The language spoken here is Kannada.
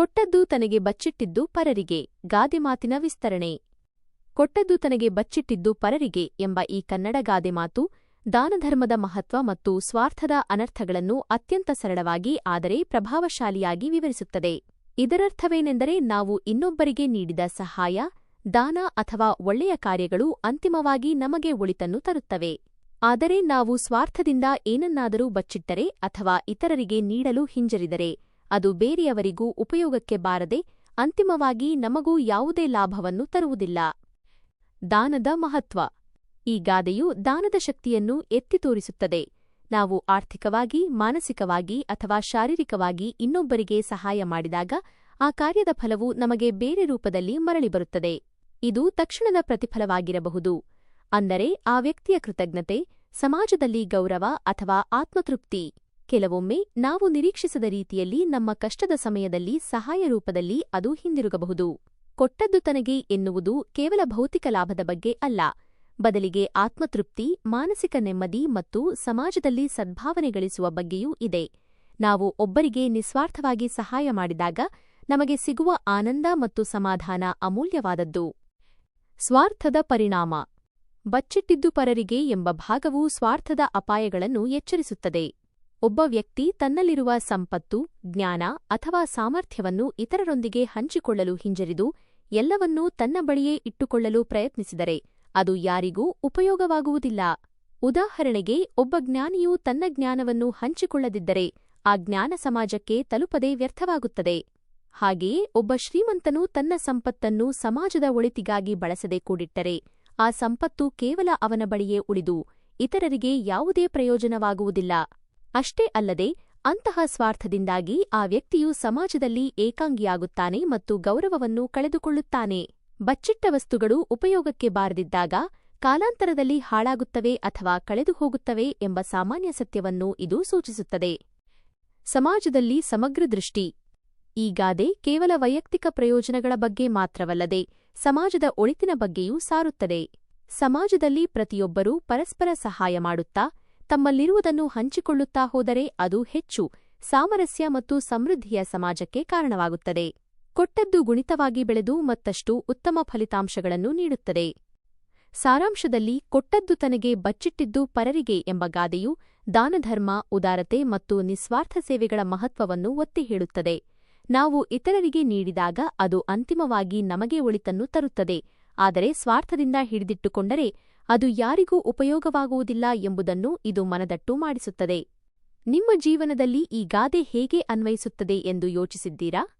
ಕೊಟ್ಟದ್ದು ತನಗೆ ಬಚ್ಚಿಟ್ಟಿದ್ದು ಪರರಿಗೆ. ಗಾದೆ ಮಾತಿನ ವಿಸ್ತರಣೆ. ಕೊಟ್ಟದ್ದು ತನಗೆ ಬಚ್ಚಿಟ್ಟಿದ್ದು ಪರರಿಗೆ ಎಂಬ ಈ ಕನ್ನಡ ಗಾದೆ ಮಾತು ದಾನಧರ್ಮದ ಮಹತ್ವ ಮತ್ತು ಸ್ವಾರ್ಥದ ಅನರ್ಥಗಳನ್ನು ಅತ್ಯಂತ ಸರಳವಾಗಿ ಆದರೆ ಪ್ರಭಾವಶಾಲಿಯಾಗಿ ವಿವರಿಸುತ್ತದೆ. ಇದರರ್ಥವೇನೆಂದರೆ ನಾವು ಇನ್ನೊಬ್ಬರಿಗೆ ನೀಡಿದ ಸಹಾಯ, ದಾನ ಅಥವಾ ಒಳ್ಳೆಯ ಕಾರ್ಯಗಳು ಅಂತಿಮವಾಗಿ ನಮಗೆ ಒಳಿತನ್ನು ತರುತ್ತವೆ. ಆದರೆ ನಾವು ಸ್ವಾರ್ಥದಿಂದ ಏನನ್ನಾದರೂ ಬಚ್ಚಿಟ್ಟರೆ ಅಥವಾ ಇತರರಿಗೆ ನೀಡಲು ಹಿಂಜರಿದರೆ ಅದು ಬೇರೆಯವರಿಗೂ ಉಪಯೋಗಕ್ಕೆ ಬಾರದೆ ಅಂತಿಮವಾಗಿ ನಮಗೂ ಯಾವುದೇ ಲಾಭವನ್ನು ತರುವುದಿಲ್ಲ. ದಾನದ ಮಹತ್ವ. ಈ ಗಾದೆಯು ದಾನದ ಶಕ್ತಿಯನ್ನು ಎತ್ತಿ ತೋರಿಸುತ್ತದೆ. ನಾವು ಆರ್ಥಿಕವಾಗಿ, ಮಾನಸಿಕವಾಗಿ ಅಥವಾ ಶಾರೀರಿಕವಾಗಿ ಇನ್ನೊಬ್ಬರಿಗೆ ಸಹಾಯ ಮಾಡಿದಾಗ ಆ ಕಾರ್ಯದ ಫಲವು ನಮಗೆ ಬೇರೆ ರೂಪದಲ್ಲಿ ಮರಳಿ ಬರುತ್ತದೆ. ಇದು ತಕ್ಷಣದ ಪ್ರತಿಫಲವಾಗಿರಬಹುದು. ಅಂದರೆ ಆ ವ್ಯಕ್ತಿಯ ಕೃತಜ್ಞತೆ, ಸಮಾಜದಲ್ಲಿ ಗೌರವ ಅಥವಾ ಆತ್ಮತೃಪ್ತಿ. ಕೆಲವೊಮ್ಮೆ ನಾವು ನಿರೀಕ್ಷಿಸದ ರೀತಿಯಲ್ಲಿ ನಮ್ಮ ಕಷ್ಟದ ಸಮಯದಲ್ಲಿ ಸಹಾಯ ರೂಪದಲ್ಲಿ ಅದು ಹಿಂದಿರುಗಬಹುದು. ಕೊಟ್ಟದ್ದು ತನಗೆ ಎನ್ನುವುದು ಕೇವಲ ಭೌತಿಕ ಲಾಭದ ಬಗ್ಗೆ ಅಲ್ಲ. ಬದಲಿಗೆ ಆತ್ಮತೃಪ್ತಿ, ಮಾನಸಿಕ ನೆಮ್ಮದಿ ಮತ್ತು ಸಮಾಜದಲ್ಲಿ ಸದ್ಭಾವನೆ ಗಳಿಸುವ ಬಗ್ಗೆಯೂ ಇದೆ. ನಾವು ಒಬ್ಬರಿಗೆ ನಿಸ್ವಾರ್ಥವಾಗಿ ಸಹಾಯ ಮಾಡಿದಾಗ ನಮಗೆ ಸಿಗುವ ಆನಂದ ಮತ್ತು ಸಮಾಧಾನ ಅಮೂಲ್ಯವಾದದ್ದು. ಸ್ವಾರ್ಥದ ಪರಿಣಾಮ. ಬಚ್ಚಿಟ್ಟಿದ್ದು ಪರರಿಗೆ ಎಂಬ ಭಾಗವು ಸ್ವಾರ್ಥದ ಅಪಾಯಗಳನ್ನು ಎಚ್ಚರಿಸುತ್ತದೆ. ಒಬ್ಬ ವ್ಯಕ್ತಿ ತನ್ನಲ್ಲಿರುವ ಸಂಪತ್ತು, ಜ್ಞಾನ ಅಥವಾ ಸಾಮರ್ಥ್ಯವನ್ನು ಇತರರೊಂದಿಗೆ ಹಂಚಿಕೊಳ್ಳಲು ಹಿಂಜರಿದು ಎಲ್ಲವನ್ನೂ ತನ್ನ ಬಳಿಯೇ ಇಟ್ಟುಕೊಳ್ಳಲು ಪ್ರಯತ್ನಿಸಿದರೆ ಅದು ಯಾರಿಗೂ ಉಪಯೋಗವಾಗುವುದಿಲ್ಲ. ಉದಾಹರಣೆಗೆ, ಒಬ್ಬ ಜ್ಞಾನಿಯು ತನ್ನ ಜ್ಞಾನವನ್ನು ಹಂಚಿಕೊಳ್ಳದಿದ್ದರೆ ಆ ಜ್ಞಾನ ಸಮಾಜಕ್ಕೆ ತಲುಪದೇ ವ್ಯರ್ಥವಾಗುತ್ತದೆ. ಹಾಗೆಯೇ ಒಬ್ಬ ಶ್ರೀಮಂತನು ತನ್ನ ಸಂಪತ್ತನ್ನು ಸಮಾಜದ ಒಳಿತಿಗಾಗಿ ಬಳಸದೆ ಕೂಡಿಟ್ಟರೆ ಆ ಸಂಪತ್ತು ಕೇವಲ ಅವನ ಬಳಿಯೇ ಉಳಿದು ಇತರರಿಗೆ ಯಾವುದೇ ಪ್ರಯೋಜನವಾಗುವುದಿಲ್ಲ. ಅಷ್ಟೇ ಅಲ್ಲದೆ ಅಂತಹ ಸ್ವಾರ್ಥದಿಂದಾಗಿ ಆ ವ್ಯಕ್ತಿಯು ಸಮಾಜದಲ್ಲಿ ಏಕಾಂಗಿಯಾಗುತ್ತಾನೆ ಮತ್ತು ಗೌರವವನ್ನು ಕಳೆದುಕೊಳ್ಳುತ್ತಾನೆ. ಬಚ್ಚಿಟ್ಟ ವಸ್ತುಗಳು ಉಪಯೋಗಕ್ಕೆ ಬಾರದಿದ್ದಾಗ ಕಾಲಾಂತರದಲ್ಲಿ ಹಾಳಾಗುತ್ತವೆ ಅಥವಾ ಕಳೆದು ಹೋಗುತ್ತವೆ ಎಂಬ ಸಾಮಾನ್ಯ ಸತ್ಯವನ್ನು ಇದು ಸೂಚಿಸುತ್ತದೆ. ಸಮಾಜದಲ್ಲಿ ಸಮಗ್ರ ದೃಷ್ಟಿ. ಈ ಗಾದೆ ಕೇವಲ ವೈಯಕ್ತಿಕ ಪ್ರಯೋಜನಗಳ ಬಗ್ಗೆ ಮಾತ್ರವಲ್ಲದೆ ಸಮಾಜದ ಒಳಿತಿನ ಬಗ್ಗೆಯೂ ಸಾರುತ್ತದೆ. ಸಮಾಜದಲ್ಲಿ ಪ್ರತಿಯೊಬ್ಬರೂ ಪರಸ್ಪರ ಸಹಾಯ ಮಾಡುತ್ತಾ ತಮ್ಮಲ್ಲಿರುವುದನ್ನು ಹಂಚಿಕೊಳ್ಳುತ್ತಾ ಹೋದರೆ ಅದು ಹೆಚ್ಚು ಸಾಮರಸ್ಯ ಮತ್ತು ಸಮೃದ್ಧಿಯ ಸಮಾಜಕ್ಕೆ ಕಾರಣವಾಗುತ್ತದೆ. ಕೊಟ್ಟದ್ದು ಗುಣಿತವಾಗಿ ಬೆಳೆದು ಮತ್ತಷ್ಟು ಉತ್ತಮ ಫಲಿತಾಂಶಗಳನ್ನು ನೀಡುತ್ತದೆ. ಸಾರಾಂಶದಲ್ಲಿ ಕೊಟ್ಟದ್ದು ತನಗೆ ಬಚ್ಚಿಟ್ಟಿದ್ದು ಪರರಿಗೆ ಎಂಬ ಗಾದೆಯು ದಾನಧರ್ಮ, ಉದಾರತೆ ಮತ್ತು ನಿಸ್ವಾರ್ಥ ಸೇವೆಗಳ ಮಹತ್ವವನ್ನು ಒತ್ತಿ ಹೇಳುತ್ತದೆ. ನಾವು ಇತರರಿಗೆ ನೀಡಿದಾಗ ಅದು ಅಂತಿಮವಾಗಿ ನಮಗೆ ಒಳಿತನ್ನು ತರುತ್ತದೆ. ಆದರೆ ಸ್ವಾರ್ಥದಿಂದ ಹಿಡಿದಿಟ್ಟುಕೊಂಡರೆ ಅದು ಯಾರಿಗೂ ಉಪಯೋಗವಾಗುವುದಿಲ್ಲ ಎಂಬುದನ್ನು ಇದು ಮನದಟ್ಟು ಮಾಡಿಸುತ್ತದೆ. ನಿಮ್ಮ ಜೀವನದಲ್ಲಿ ಈ ಗಾದೆ ಹೇಗೆ ಅನ್ವಯಿಸುತ್ತದೆ ಎಂದು ಯೋಚಿಸಿದ್ದೀರಾ?